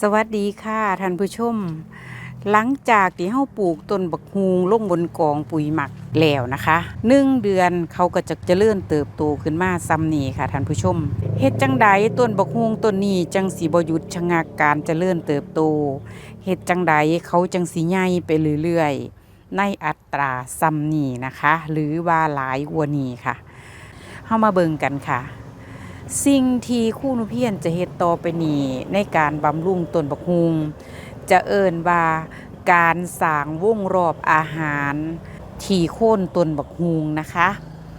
สวัสดีค่ะท่านผู้ชม หลังจากที่เฮาปลูกต้นบักฮูงลงบนกองปุ๋ยหมักแล้วนะคะหนึ่งเดือนเขาก็จะเจริญเติบโตขึ้นมาซ้ำนี่ค่ะท่านผู้ชมเฮ็ดจังใดต้นบักฮูงต้นนี้จังสีบหยุดชะงักการเจริญเติบโตเฮ็ดจังใดเขาจังสีใหญ่ไปเรื่อยๆ ในอัตราซ้ำนี่นะคะ หรือว่าหลายกว่านี้ค่ะเฮามาเบิ่งกันค่ะ สิ่งที่คู่นุเพียนจะเฮ็ดต่อไปนี้ในการบำรุงต้นบักฮุงจะเอิ้นว่าการสร้างวงรอบอาหารที่โค่นต้นบักฮุงนะคะ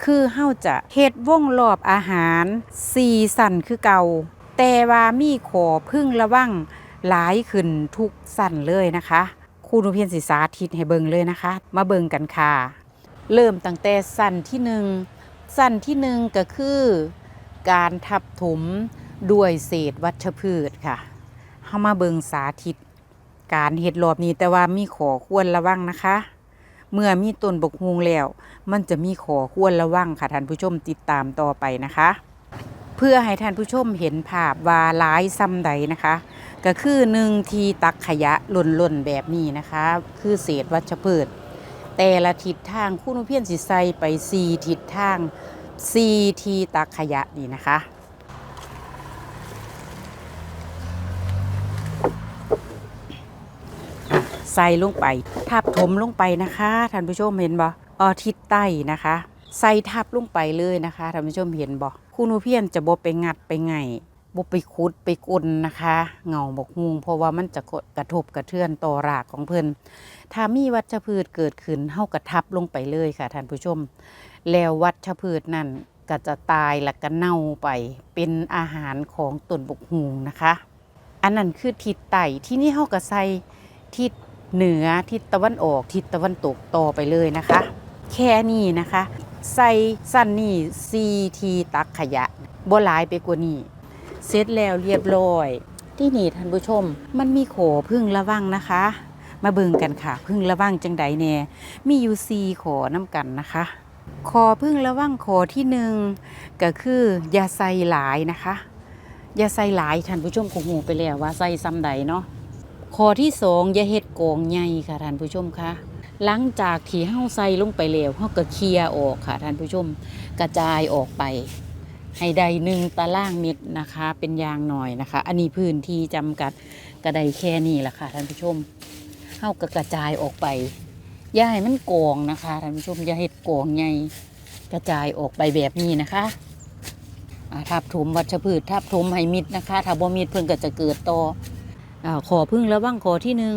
คือเฮาจะเฮ็ดวงรอบอาหาร4สั่นคือเก่า แต่ว่ามีขอพึ่งระวังหลายขึ้นทุกสั่นเลยนะคะครูนุเพียนสิสาธิตให้เบิงเลยนะคะ มาเบิงกันค่ะ เริ่มตั้งแต่สั่นที่หนึ่งสั่นที่หนึ่งก็คือ การทับถมด้วยเศษวัชพืชค่ะเฮามาเบิงสาธิต การเฮ็ดรอบนี้แต่ว่ามีขอควรระวังนะคะ เมื่อมีต้นบกฮวงแล้ว มันจะมีขอควรระวังค่ะท่านผู้ชมติดตามต่อไปนะคะ เพื่อให้ท่านผู้ชมเห็นภาพว่าหลายซ้ำใดนะคะ ก็คือหนึ่งทีตักขยะหล่นๆแบบนี้นะคะ คือเศษวัชพืชแต่ละทิศทางคู่นุเพียนสิใส่ไปสี่ทิศทาง ซีทีตะขยะนี่นะคะ ใส่ลงไป ทับถมลงไปนะคะท่านผู้ชมเห็นบ่ออทิศใต้นะคะ ใส่ทับลงไปเลยนะคะท่านผู้ชมเห็นบ่คุณนูเพียนจะบ่ไปงัดไปไง บ่ไปคุดไปกลนนะคะเงาบกฮวงเพราะว่ามันจะกระทบกระเทือนต่อรากของเพิ่นถ้ามีวัชพืชเกิดขึ้นเฮากระทับลงไปเลยค่ะท่านผู้ชม แล้ววัชพืชนั่นก็จะตายและก็เน่าไปเป็นอาหารของต้นบกฮูงนะคะ อันนั้นคือทิศใต้ที่นี่เฮาก็ใส่ทิศเหนือทิศตะวันออกทิศตะวันตกต่อไปเลยนะคะ แค่นี้นะคะ ใส่สั้นนี่ซีทีตักขยะบ่หลายไปกว่านี้ เสร็จแล้วเรียบร้อย ที่นี่ท่านผู้ชม มันมีโขพึ่งระวังนะคะ มาเบิ่งกันค่ะ พึ่งระวังจังใดแน่มีอยู่ซีขอน้ำกันนะคะคอพึ่งระวังคอที่หนึ่งก็คืออย่าใส่หลายนะคะ อย่าใส่หลายท่านผู้ชมคงหูไปแล้วว่าใส่ซ้ำใดเนาะคอที่สองอย่าเฮ็ดกองใหญ่ค่ะท่านผู้ชมคะหลังจากที่เฮาใส่ลงไปแล้วเฮาก็เคลียร์ออกค่ะท่านผู้ชม กระจายออกไป ให้ได้หนึ่งตารางเมตรนะคะ เป็นยางหน่อยนะคะ อันนี้พื้นที่จำกัดก็ไดแค่นี้แหละค่ะท่านผู้ชมเฮาก็กระจายออกไปย่าให้มันกองนะคะท่านผู้ชมอย่าให้กองใหญ่กระจายออกไปแบบนี้นะคะทับถมวัชพืชทับถมให้มิดนะคะถ้าบ่มิดเพิ่นก็จะเกิดต่ออขอพึ่งระวังขอที่หนึ่ง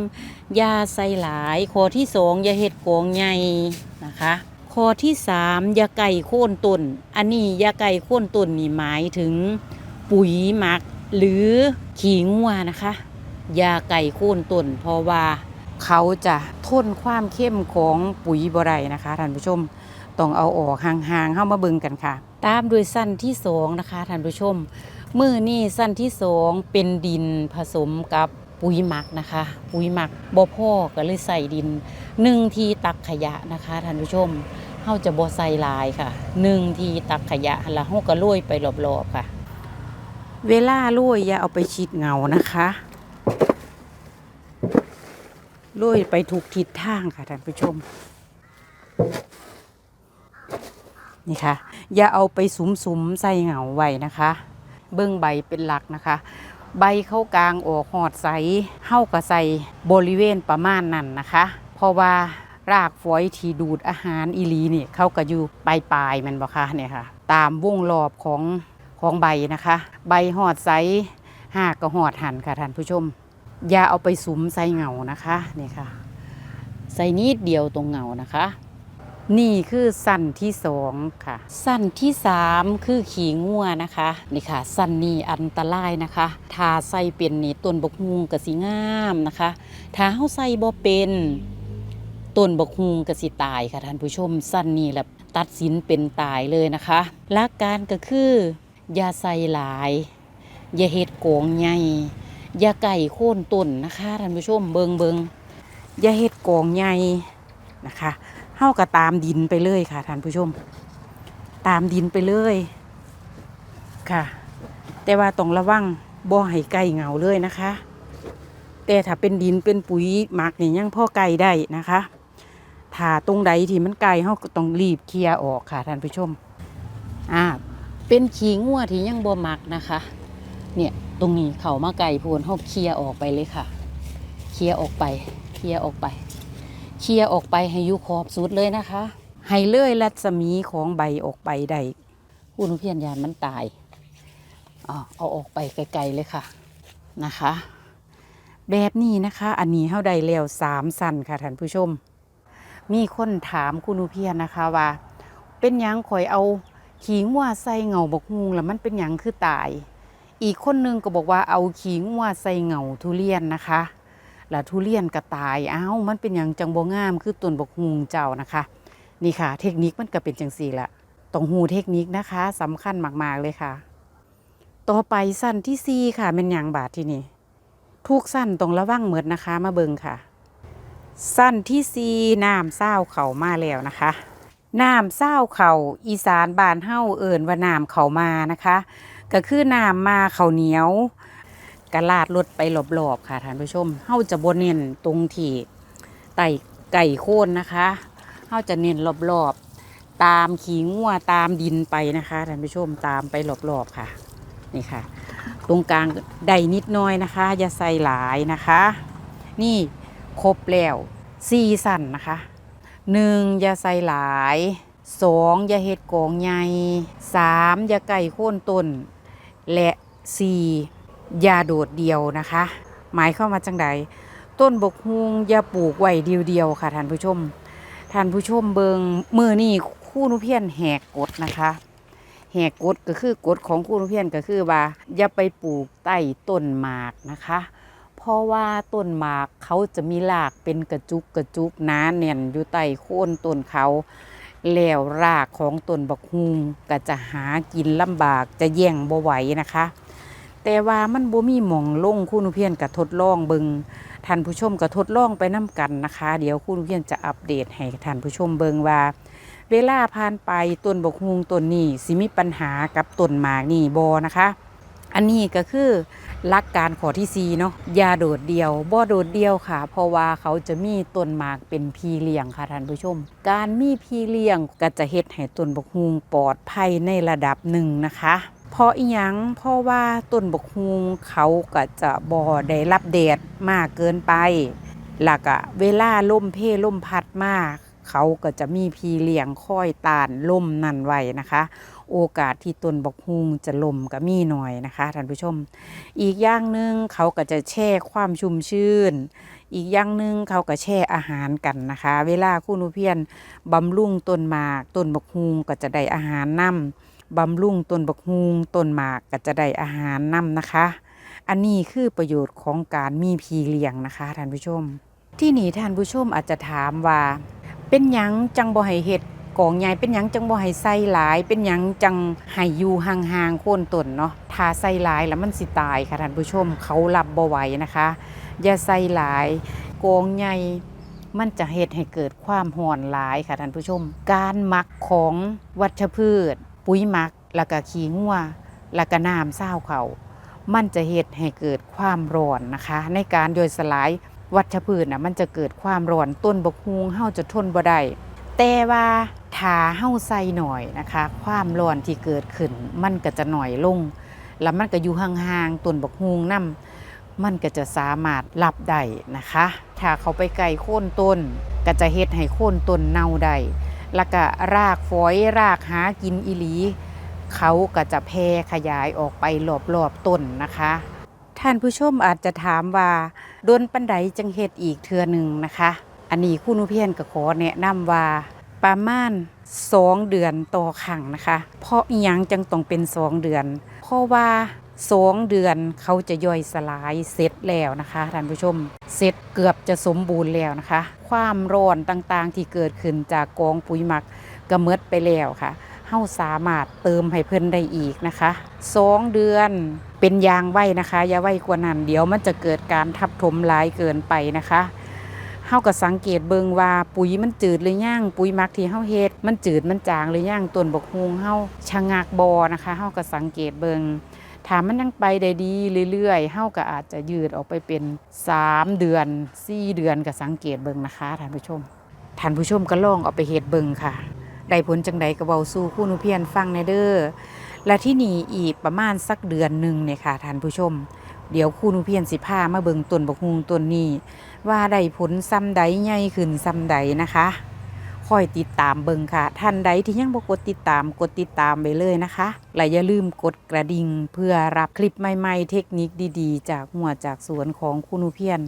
ยาใส่หลายขอที่สองอย่าเห็ดกองใหญ่นะคะ ขอที่สามยาไก่โค่นต้น อันนี้ยาไก่โค่นต้นนี่หมายถึงปุ๋ยหมัก หรือขี้งัวนะคะยาไก่โค่นต้น เพราะว่าเขาจะทนความเข้มของปุ๋ยบไรนะคะท่านผู้ชมต้องเอาออกห่างๆเข้ามาเบิ่งกันค่ะ ตามด้วยสั้นที่สองนะคะท่านผู้ชมมือนี่สั้นที่สองเป็นดินผสมกับปุ๋ยหมักนะคะ ปุ๋ยหมักบ่พ่อก็เลยใส่ดินหนึ่งทีตักขยะนะคะท่านผู้ชม เฮาจะบ่ใส่ลายค่ะหนึ่งทีตักขยะแล้วเฮาก็โรยไปรอบๆค่ะ เวลาโรยอย่าเอาไปชิดเงานะคะโรยไปถูกทิศทางค่ะท่านผู้ชมนี่ค่ะ อย่าเอาไปสุมๆใส่เหงาไว้นะคะ เบื้องใบเป็นหลักนะคะ ใบเข้ากลางออกหอดใสเฮ้าก็ใส่บริเวณประมาณนั้นนะคะ เพราะว่า รากฝอยที่ดูดอาหารอีลีนี่เขาก็อยู่ปลายปลายมันบ่คะเนี่ยค่ะ ตามวงรอบของของใบนะคะ ใบหอดใสหากก็หอดหันค่ะท่านผู้ชม อย่าเอาไปสุมใส่เงานะคะนี่ค่ะ ใส่นิดเดียวตรงเงานะคะ นี่คือสั้นที่สองค่ะ สั้นที่สามคือขี่งัวนะคะนี่ค่ะ สั้นนี่อันตรายนะคะถ้าใส่เป็นนี่ต้นบกฮุงกะสิงามนะคะถ้าเฮาใส่บ่เป็น ต้นบกฮุงกะสิตายค่ะท่านผู้ชมสั้นนี่แหละตัดสินเป็นตายเลยนะคะหลักการก็คืออย่าใส่หลาย อย่าเฮ็ดโกงใหญ่อย่าไก่โค่นต้นนะคะท่านผู้ชมเบิงเบิงอย่าเฮ็ดโกงใหญ่นะคะเฮาก็ตามดินไปเลยค่ะท่านผู้ชม ตามดินไปเลยค่ะ แต่ว่าต้องระวังบ่ให้ไก่เหงาเลยนะคะ แต่ถ้าเป็นดินเป็นปุ๋ยหมักนี่ยังพ่อไก่ได้นะคะ ถ้าตรงใดที่มันไก่เฮาก็ต้องรีบเคลียร์ออกค่ะท่านผู้ชมอ่าเป็นขี้งัวที่ยังบ่หมักนะคะ เนี่ยตรงนี้เขามาไก่พูนเฮาเคลียร์ออกไปเลยค่ะ เคลียร์ออกไป เคลียร์ออกไป เคลียร์ออกไปให้อยู่ขอบสุดเลยนะคะ ให้เลื่อยรัศมีของใบออกไปได้คุณเพียนยานมันตายอ๋อเอาออกไปไกลๆเลยค่ะนะคะ แบบนี้นะคะ อันนี้เฮาได้แล้วสามสันค่ะท่านผู้ชม มีคนถามคุณอุเพียนะคะว่า เป็นยังข่อยเอาขี้งัวใส่เหงาบกฮุงแล้วมันเป็นยังคือตาย อีกคนนึงก็บอกว่าเอาขี้งัวใส่เหงาทุเรียนนะคะแล้วทุเรียนก็ตายอ้าวมันเป็นย่างจังบ่งามคือต้นบกฮุงเจ้านะคะ นี่ค่ะ เทคนิคมันก็เป็นจังสี่ละต้องหูเทคนิคนะคะสำคัญมากๆเลยค่ะ ต่อไปสั้นที่สี่ค่ะเป็นย่างบาทที่นี่ทุกสั้นต้องระวังเหมือดนะคะมาเบิงค่ะ สั้นที่สี่น้ำเศร้าเข่ามาแล้วนะคะน้ำเศร้าเข่าอีสานบานเฮ้าเอิญว่าน้ำเข่ามานะคะ ก็คือน้ำมาเข่าเหนียวกระลาดรถไปหลบๆค่ะท่านผู้ชมเฮาจะบนเน้นตรงที่ไต่ไก่โค่นนะคะเฮาจะเน้นรอบๆตามขีงัวตามดินไปนะคะท่านผู้ชมตามไปรอบๆค่ะนี่ค่ะ ตรงกลางได้นิดน้อยนะคะอย่าใส่หลายนะคะ นี่ ครบแล้วสี่สั่นนะคะหนึ่งอย่าใส่หลายสองอย่าเฮ็ดกองใหญ่สามอย่าไก่โค่นต้น และสี่อย่าโดดเดียวนะคะ หมายเข้ามาจังใดต้นบกฮุงอย่าปลูกไว้เดียวๆค่ะท่านผู้ชมท่านผู้ชมเบิงมือนี่คู่นุเพียนแหกกฎนะคะแหกกฎก็คือกฎของคู่นุเพียนก็คือว่าอย่าไปปลูกใต้ต้นหมากนะคะ ราะว่าต้นหมากเขาจะมีรากเป็นกระจุกกระจุกหนาแน่นอยู่ใต้โคนต้นเขาแล้วรากของต้นบักฮุงก็จะหากินลำบากจะแย่งบ่ไหวนะคะ แต่ว่ามันบ่มีหม่องลงคุณนุเพียนก็ทดลองเบิงท่านผู้ชมก็ทดลองไปน้กันนะคะ เดี๋ยวคุณนุเพียนจะอัปเดตให้ท่านผู้ชมเบิงว่า เวลาผ่านไปต้นบกฮุงต้นนี้สิมีปัญหากับต้นหมากนี่บอนะคะ อันนี้ก็คือหลักการข้อที่สี่เนาะอย่าโดดเดียวบ่โดดเดียวค่ะ เพราะว่าเขาจะมีต้นหมากเป็นพีเลี้ยงค่ะท่านผู้ชม การมีพีเลี้ยงก็จะเฮ็ดให้ต้นบกฮุงปลอดภัยในระดับหนึ่งนะคะเพราะอีหยังเพราะว่าต้นบกฮุงเขาก็จะบ่ได้รับแดดมากเกินไปแล้วก็เวลาล่มเพล่ลมพัดมาก เขาก็จะมีพีเลี้ยงค่อยตานล่มนั่นไว้นะคะ โอกาสที่ต้นบกฮุงจะล่มก็มีหน่อยนะคะท่านผู้ชม อีกอย่างหนึ่งเขาก็จะแช่ความชุ่มชื่นอีกอย่างหนึ่งเขาก็แช่อาหารกันนะคะ เวลาคุณอุเพียนบำรุงต้นหมากต้นบกฮุงก็จะได้อาหารนํบำรุงต้นบกฮุงต้นหมากก็จะได้อาหารนํนะคะ อันนี้คือประโยชน์ของการมีพีเลี้ยงนะคะท่านผู้ชม ที่นี่ท่านผู้ชมอาจจะถามว่า เป็นหยังจังบ่ให้เฮ็ดกองใหญ่เป็นหยังจังบ่ให้ใส่หลาย เป็นหยังจังให้อยู่ห่างๆโคนต้นเนาะถ้าใส่หลายแล้วมันสิตายค่ะท่านผู้ชมเขารับบ่ไหวนะคะ อย่าใส่หลายกองใหญ่มันจะเฮ็ดให้เกิดความห่อนหลายค่ะท่านผู้ชม การหมักของวัชพืช ปุ๋ยหมักแล้วก็ขี้งัวแล้วก็น้ำเศร้าเขา มันจะเฮ็ดให้เกิดความร้อนนะคะ ในการย่อยสลาย วัชพืชน่ะมันจะเกิดความร้อนต้นบกฮุงเฮาจะทนบ่ได้แต่ว่าถ้าเฮาใส่หน่อยนะคะ ความร้อนที่เกิดขึ้น มันก็จะหน่อยลง แล้วมันก็อยู่ห่างๆต้นบกฮุงนํมันก็จะสามารถรับได้นะคะ ถ้าเขาไปไกลโค่นต้น ก็จะเฮ็ดให้โค่นต้นเน่าได้แล้วก็รากฝอยรากหากินอีหลี เขาก็จะแพร่ขยายออกไปรอบๆต้นนะคะ ท่านผู้ชมอาจจะถามว่าโดนปันไดจังเฮ็ดอีกเทือหนึ่งนะคะ อันนี้คุณอุเพียนก็ขอแนะนำว่าประมาณ2เดือนต่อครั้งนะคะ เพราะอีหยังจังต้องเป็น2เดือน เพราะว่า2เดือนเขาจะย่อยสลายเสร็จแล้วนะคะท่านผู้ชมเสร็จเกือบจะสมบูรณ์แล้วนะคะ ความร้อนต่างๆที่เกิดขึ้นจากกองปุ๋ยหมักก็เมดไปแล้วค่ะ เฮาสามารถเติมให้เพิ่นได้อีกนะคะสองเดือนเป็นยางไว้นะคะอย่าไว้กว่านั้นเดี๋ยวมันจะเกิดการทับถมหลายเกินไปนะคะเฮาก็สังเกตเบิงว่าปุ๋ยมันจืดหรือยังปุ๋ยมักที่เฮาเฮ็ดมันจืดมันจางหรือยังต้นบกฮวงเฮาชะงักบอนะคะเฮาก็สังเกตเบิงถามมันยังไปได้ดีเรื่อยๆเฮาก็อาจจะยืดออกไปเป็น 3 เดือน4เดือนก็สังเกตเบิงนะคะท่านผู้ชมท่านผู้ชมก็ลองเอาไปเฮ็ดเบิงค่ะ ได้ผลจังใดก็เว้าสู่คู่นูเพียนฟังในเด้อและที่นี่อีกประมาณสักเดือนหนึ่งเนี่ยค่ะท่านผู้ชม เดี๋ยวคู่นูเพียนสิพามาเบิงต้นบกฮุงต้นนี้ ว่าได้ผลซ้ำใดใหญ่ขึ้นซ้ำใดนะคะคอยติดตามเบิงค่ะ ท่านใดที่ยังบ่กดติดตามกดติดตามไปเลยนะคะและอย่าลืมกดกระดิ่งเพื่อรับคลิปใหม่ๆ เทคนิคดีๆ จากหัวจากสวนของคู่หนูเพียน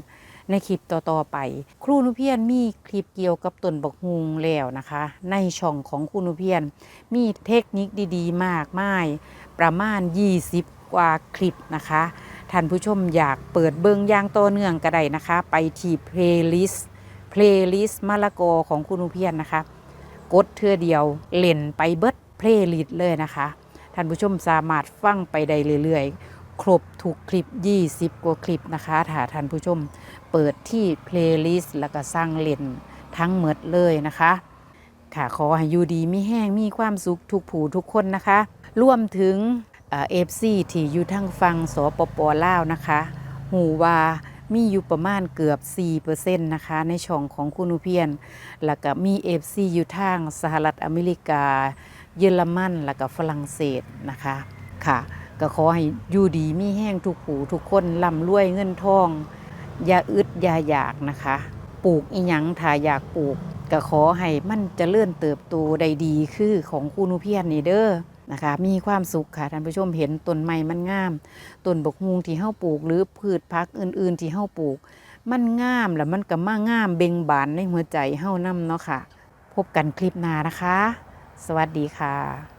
ในคลิปต่อๆไป ครูนุเพียนมีคลิปเกี่ยวกับต้นบักฮุงแล้วนะคะ ในช่องของครูนุเพียนมีเทคนิคดีๆ มากมาย ประมาณ 20 กว่าคลิปนะคะท่านผู้ชมอยากเปิดเบิงอย่างต่อเนื่องก็ได้นะคะ ไปที่เพลย์ลิสต์เพลย์ลิสต์มะละกอของครูนุเพียนนะคะ กดเทื่อเดียวเล่นไปเบิดเพลย์ลิสต์เลยนะคะ ท่านผู้ชมสามารถฟังไปได้เรื่อยๆ ครบทุกคลิป 20 กว่าคลิปนะคะถ้าท่านผู้ชม เปิดที่เพลย์ลิสต์แล้วก็สร้างเล่นทั้งหมดเลยนะคะ ค่ะขอให้อยู่ดีมีแห้งมีความสุขทุกผู้ทุกคนนะคะรวมถึงเอฟซีที่อยู่ทางฟังสปปลาวนะคะ หูว่ามีอยู่ประมาณเกือบ 4%นะคะ ในช่องของคุณอุเพียน แล้วก็มี FC อยู่ทางสหรัฐอเมริกา เยอรมัน แล้วก็ฝรั่งเศสนะคะ ค่ะ ก็ขอให้อยู่ดีมีแห้งทุกผู้ทุกคนร่ำรวยเงินทอง อย่าอึดอย่าอยากนะคะ ปลูกอีหยังถ้าอยากปลูกก็ขอให้มันจเจริญเติบโตได้ดีคือของคูนูเพียนนี่เด้อนะคะ มีความสุขค่ะท่านผู้ชมเห็นต้นไม้มันงามต้นบกฮุงที่เฮาปลูก หรือพืชพักอื่น ๆ ที่เฮาปลูก มันงามแล้วมันก็มางามเบ่งบานในหัวใจเฮานำเนาะค่ะ พบกันคลิปหน้านะคะ สวัสดีค่ะ